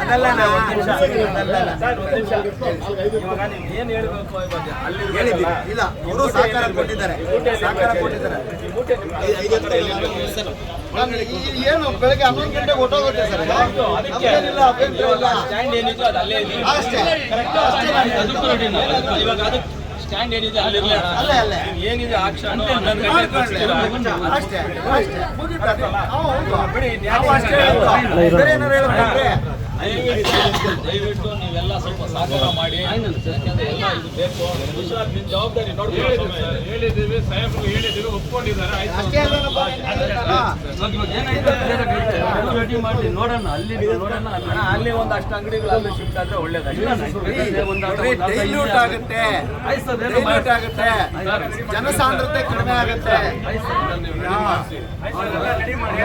ಅದಲ್ಲ ಇಲ್ಲ ಅವರು ಸಹಕಾರ ಕೊಟ್ಟಿದ್ದಾರೆ ಸಹಕಾರ ಕೊಟ್ಟಿದ್ದಾರೆ ಏನು ಬೆಳಗ್ಗೆ ಹನ್ನೊಂದು ಗಂಟೆಗೆ ಹೊಟ್ಟೋಗುತ್ತೆ ಸರ್ ನಮ್ಗೇನಿಲ್ಲ, ಅಭ್ಯಂತರ ಇಲ್ಲ. ಅಷ್ಟೇ. ಅಷ್ಟೇ ಸ್ಟ್ಯಾಂಡ್ ಏನಿದೆ ಅಲ್ಲಿ ಇರ್ಲಿ ಅಣ್ಣ. ಅಲ್ಲೇ, ಅಲ್ಲೇ. ಏನಿದೆ ಆ ಕ್ಷಣ ಹನ್ನೊಂದು ಗಂಟೆಗೆ ತೋರಿಸ್ತೀರಾ? ಅಷ್ಟೇ ಅಷ್ಟೇ. ಬಿಡಿ, ಅಷ್ಟೇ? ದಯವಿಟ್ಟು ನೀವೆಲ್ಲ ಸ್ವಲ್ಪ ಸಹಕಾರ ಮಾಡಿ. ಯಾಕಂದ್ರೆ ಎಲ್ಲ ಇದು ಬೇಕು. ವಿಶ್ವನಾಥ್ ನಿಮ್ ಜವಾಬ್ದಾರಿ ನೋಡ್ಕೊಳ್ಳಿ ಹೇಳಿದ್ದೀವಿ ಸಾಹೇಬ್ರು ಹೇಳಿದ್ದೀವಿ ಒಪ್ಕೊಂಡಿದ್ದಾರೆ ಆಯ್ತು. ಮಾಡಿ ಅಲ್ಲನಪ್ಪ, ಅಲ್ಲಿ ಅಣ್ಣ, ಅಲ್ಲಿ ಒಂದಷ್ಟು ಅಂಗಡಿಗಳು ಅಲ್ಲಿ ಶಿಫ್ಟ್ ಆದ್ರೆ ಜನಸಾಂದ್ರತೆ ಕಡಿಮೆ ಆಗುತ್ತೆ. ರೆಡಿ ಮಾಡಿ.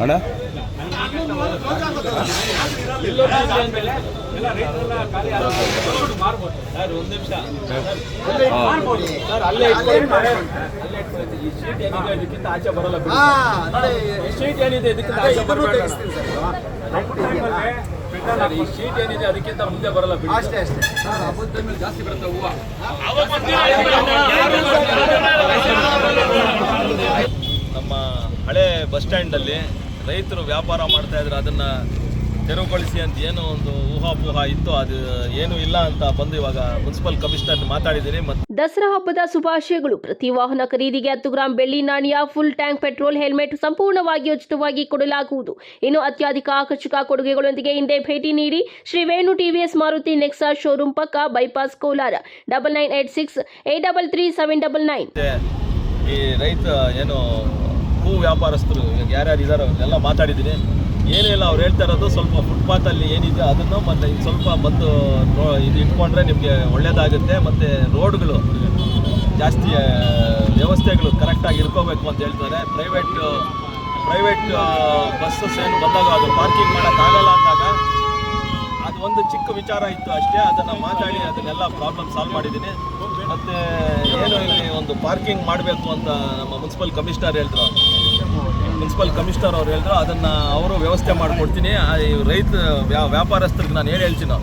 ಅಣ್ಣ ಸರ್. ಸರ್ ಅಲ್ಲೇ ಅಲ್ಲೇ. ಅಲ್ಲೇ ಏನಿದೆ ಇದಕ್ಕಿಂತ ಆಚೆ ಈ ಶೀಟ್ ಏನಿದೆ ಸರ್. ಸರ್, ಅದಕ್ಕಿಂತ ಬರಲ್ಲ ಬಿಡಿ ಅಷ್ಟೇ ಅಷ್ಟೇ ನಮ್ಮ ಹಳೆ ಬಸ್ ಸ್ಟ್ಯಾಂಡಲ್ಲಿ ರೈತರು ವ್ಯಾಪಾರ ಮಾಡ್ತಾ ಇದ್ರು ಅದನ್ನ ತೆರವುಗೊಳಿಸಿ ಅಂತ ಏನೋ ಒಂದು ಊಹಾಪೋಹ ಇತ್ತು ಅದು ಏನು ಇಲ್ಲ ಅಂತ ಬಂದು ಇವಾಗ ಮುನ್ಸಿಪಲ್ ಕಮಿಷನರ್ ಮಾತಾಡಿದ್ದೀನಿ ದಸರಾ ಹಬ್ಬದ ಶುಭಾಶಯಗಳು. ಪ್ರತಿ ವಾಹನ ಖರೀದಿಗೆ ಹತ್ತು ಗ್ರಾಂ ಬೆಳ್ಳಿ ನಾಣ್ಯ ಫುಲ್ ಟ್ಯಾಂಕ್ ಪೆಟ್ರೋಲ್ ಹೆಲ್ಮೆಟ್ ಸಂಪೂರ್ಣವಾಗಿ ಉಚಿತವಾಗಿ ಕೊಡಲಾಗುವುದು. ಇನ್ನು ಅತ್ಯಧಿಕ ಆಕರ್ಷಕ ಕೊಡುಗೆಗಳೊಂದಿಗೆ ಹಿಂದೆ ಭೇಟಿ ನೀಡಿ Shri Venu TVS Maruti Nexa showroom ಪಕ್ಕ bypass Kolar. Double nine eight six eight double three seven double nine ಈ ರೈತ ಏನು ಹೂ ವ್ಯಾಪಾರಸ್ಥರು, ಇವಾಗ ಯಾರ್ಯಾರು ಇದ್ದಾರೆ ಅವ್ರನ್ನೆಲ್ಲ ಮಾತಾಡಿದ್ದೀನಿ. ಏನಿಲ್ಲ ಅವ್ರು ಹೇಳ್ತಾ ಇರೋದು ಸ್ವಲ್ಪ ಫುಟ್ಪಾತಲ್ಲಿ ಏನಿದೆ ಅದನ್ನು ಮತ್ತು ಸ್ವಲ್ಪ ಬಂದು ಇದು ಇಟ್ಕೊಂಡ್ರೆ ನಿಮಗೆ ಒಳ್ಳೆಯದಾಗುತ್ತೆ ಮತ್ತು ರೋಡ್ಗಳು ಜಾಸ್ತಿ ವ್ಯವಸ್ಥೆಗಳು ಕರೆಕ್ಟಾಗಿ ಇಟ್ಕೋಬೇಕು ಅಂತ ಹೇಳ್ತಾರೆ. ಪ್ರೈವೇಟ್ ಪ್ರೈವೇಟ್ ಬಸ್ಸಸ್ ಏನು ಬಂದಾಗ ಅದು ಪಾರ್ಕಿಂಗ್ ಮಾಡೋಕ್ಕಾಗಲ್ಲ ಅಂದಾಗ ಅದು ಒಂದು ಚಿಕ್ಕ ವಿಚಾರ ಇತ್ತು ಅಷ್ಟೇ. ಅದನ್ನು ಮಾತಾಡಿ ಅದನ್ನೆಲ್ಲ ಪ್ರಾಬ್ಲಮ್ ಸಾಲ್ವ್ ಮಾಡಿದ್ದೀನಿ. ಮತ್ತು ಏನು ಇಲ್ಲಿ ಒಂದು ಪಾರ್ಕಿಂಗ್ ಮಾಡಬೇಕು ಅಂತ ನಮ್ಮ ಮುನ್ಸಿಪಲ್ ಕಮಿಷನರ್ ಹೇಳಿದ್ರು. ಮುನ್ಸಿಪಲ್ ಕಮಿಷನರ್ ಅವ್ರು ಹೇಳಿದ್ರು, ಅದನ್ನು ಅವರು ವ್ಯವಸ್ಥೆ ಮಾಡಿಕೊಡ್ತೀನಿ. ರೈತ, ವ್ಯಾ- ವ್ಯಾಪಾರಸ್ಥರಿಗೆ ನಾನು ಏನು ಹೇಳ್ತೀನೋ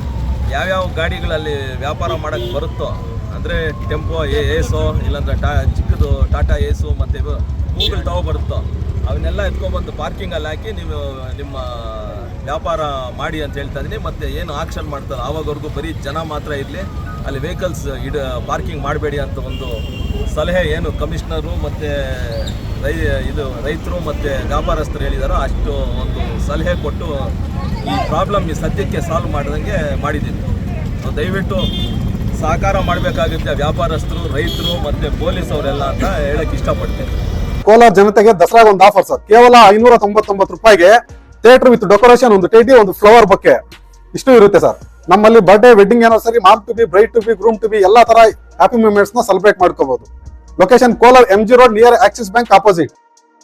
ಯಾವ್ಯಾವ ಗಾಡಿಗಳಲ್ಲಿ ವ್ಯಾಪಾರ ಮಾಡೋಕ್ಕೆ ಬರುತ್ತೋ, ಅಂದರೆ ಟೆಂಪೋ, ಎ, ಏಸು, ಇಲ್ಲಾಂದ್ರೆ ಟಾ, ಚಿಕ್ಕದು ಟಾಟಾ ಏಸು ಮತ್ತು ಗೂಗಲ್ ಹೂಗಳು ತಗೊಬರುತ್ತೋ ಅವನ್ನೆಲ್ಲ ಎತ್ಕೊಂಡ್ಬಂದು ಪಾರ್ಕಿಂಗಲ್ಲಿ ಹಾಕಿ ನೀವು ನಿಮ್ಮ ವ್ಯಾಪಾರ ಮಾಡಿ ಅಂತ ಹೇಳ್ತಾ ಇದ್ದೀನಿ ಮತ್ತು ಏನು ಆಕ್ಷನ್ ಮಾಡ್ತಾರೆ, ಆವಾಗವರೆಗೂ ಬರೀ ಜನ ಮಾತ್ರ ಇರಲಿ, ಅಲ್ಲಿ ವೆಹಿಕಲ್ಸ್ ಇಡ ಪಾರ್ಕಿಂಗ್ ಮಾಡಬೇಡಿ ಅಂತ ಒಂದು ಸಲಹೆ ಏನು ಕಮಿಷ್ನರು ಮತ್ತು ರೈ, ಇದು ರೈತರು ಮತ್ತು ವ್ಯಾಪಾರಸ್ಥರು ಹೇಳಿದಾರೋ ಅಷ್ಟು ಒಂದು ಸಲಹೆ ಕೊಟ್ಟು ಈ ಪ್ರಾಬ್ಲಮ್ ಈ ಸದ್ಯಕ್ಕೆ ಸಾಲ್ವ್ ಮಾಡಿದಂಗೆ ಮಾಡಿದ್ದೀನಿ. ದಯವಿಟ್ಟು ಸಹಕಾರ ಮಾಡಬೇಕಾಗುತ್ತೆ ವ್ಯಾಪಾರಸ್ಥರು, ರೈತರು ಮತ್ತು ಪೊಲೀಸ್ ಅವರೆಲ್ಲ ಅಂತ ಹೇಳಕ್ಕೆ ಇಷ್ಟಪಡ್ತೀನಿ. ಕೋಲಾರ ಜನತೆಗೆ ದಸರಾಗ ಒಂದು ಆಫರ್ ಸರ್. ಕೇವಲ ಐನೂರ ತೊಂಬತ್ತೊಂಬತ್ತು ರೂಪಾಯಿಗೆ ಥಿಯೇಟರ್ ವಿತ್ ಡೆಕೋರೇಷನ್ ಒಂದು ಟೇಟಿ ಒಂದು ಫ್ಲವರ್ ಬೊಕ್ಕೆ ಇಷ್ಟು ಇರುತ್ತೆ ಸರ್. ನಮ್ಮಲ್ಲಿ birthday wedding anniversary mom to be bride to be groom to be ಎಲ್ಲ ತರ ಹ್ಯಾಪಿ ಮೂಮೆಂಟ್ಸ್ನ ಸೆಲೆಬ್ರೇಟ್ ಮಾಡ್ಕೋಬಹುದು Location Kolar MG Road near Axis Bank opposite.